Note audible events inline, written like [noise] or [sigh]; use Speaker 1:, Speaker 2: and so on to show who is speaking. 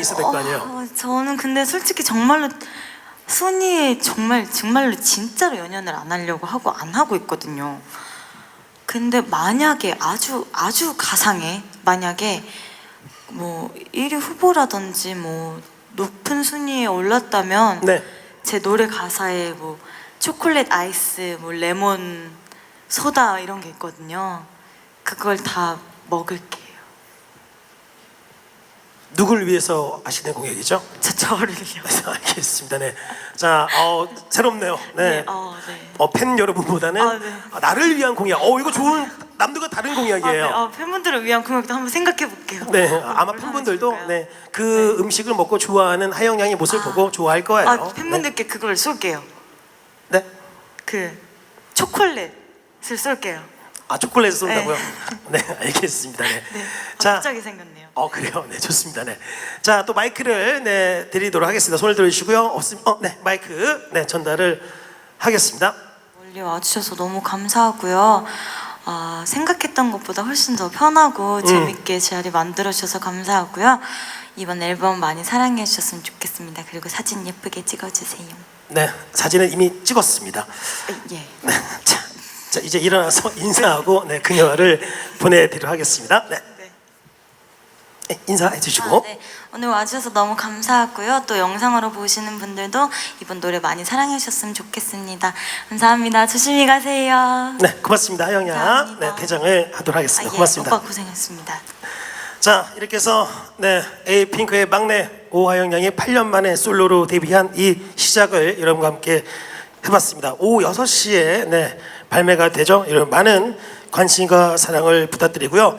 Speaker 1: 있어야 될거 아니에요.
Speaker 2: 어, 저는 근데 솔직히 정말로 순이 정말 정말로 진짜로 연연을 안 하려고 하고 안 하고 있거든요. 근데 만약에 아주 아주 가상에 만약에 뭐 1위 후보라든지 뭐 높은 순위에 올랐다면
Speaker 1: 네.
Speaker 2: 제 노래 가사에 뭐 초콜릿 아이스, 뭐 레몬 소다 이런 게 있거든요. 그걸 다 먹을게요.
Speaker 1: 누굴 위해서 하시는 공약이죠?
Speaker 2: 저 저를요.
Speaker 1: 알겠습니다. 네. 자, 어, 새롭네요. 네.
Speaker 2: 네, 어, 네.
Speaker 1: 어, 팬 여러분보다는
Speaker 2: 아, 네.
Speaker 1: 아, 나를 위한 공약. 어, 이거 좋은 남들과 다른
Speaker 2: 아,
Speaker 1: 공약이에요.
Speaker 2: 네. 어, 팬분들을 위한 공약도 한번 생각해 볼게요.
Speaker 1: 네, 아마 팬분들도 네, 그 음식을 먹고 좋아하는 하영 양의 모습을 보고 좋아할 거예요.
Speaker 2: 아, 팬분들께 그걸 쏠게요.
Speaker 1: 네. 네.
Speaker 2: 그 초콜릿을 쏠게요.
Speaker 1: 아, 초콜릿 쏜다고요? 네, 알겠습니다. 네.
Speaker 2: 네.
Speaker 1: 자,
Speaker 2: 갑자기 생겼네요.
Speaker 1: 어 그래요. 네, 좋습니다. 네. 자, 또 마이크를 네, 드리도록 하겠습니다. 손을 들어주시고요. 없으면 어, 네, 마이크 네, 전달을 하겠습니다.
Speaker 2: 멀리 와주셔서 너무 감사하고요. 아, 생각했던 것보다 훨씬 더 편하고
Speaker 1: 음.
Speaker 2: 재밌게 자리 만들어 주셔서 감사하고요. 이번 앨범 많이 사랑해 주셨으면 좋겠습니다. 그리고 사진 예쁘게 찍어주세요.
Speaker 1: 네, 사진은 이미 찍었습니다.
Speaker 2: 아, 예.
Speaker 1: 네, 자, 자 이제 일어나서 [laughs] 인사하고 네, 그녀를 보내드리도록 하겠습니다. 네,
Speaker 2: 네.
Speaker 1: 네, 인사해 주시고.
Speaker 2: 아, 네. 오늘 와주셔서 너무 감사하고요. 또 영상으로 보시는 분들도 이번 노래 많이 사랑해 주셨으면 좋겠습니다. 감사합니다. 조심히 가세요.
Speaker 1: 네, 고맙습니다. 하영 양.
Speaker 2: 감사합니다.
Speaker 1: 네, 대장을 하도록
Speaker 2: 아,
Speaker 1: 하겠습니다.
Speaker 2: 예.
Speaker 1: 고맙습니다.
Speaker 2: 오빠 고생했습니다.
Speaker 1: 자 이렇게 해서 네 에이핑크의 막내 오하영 양이 8년 만에 솔로로 데뷔한 이 시작을 여러분과 함께 해봤습니다. 오후 6시에 네 발매가 되죠. 여러분 많은 관심과 사랑을 부탁드리고요.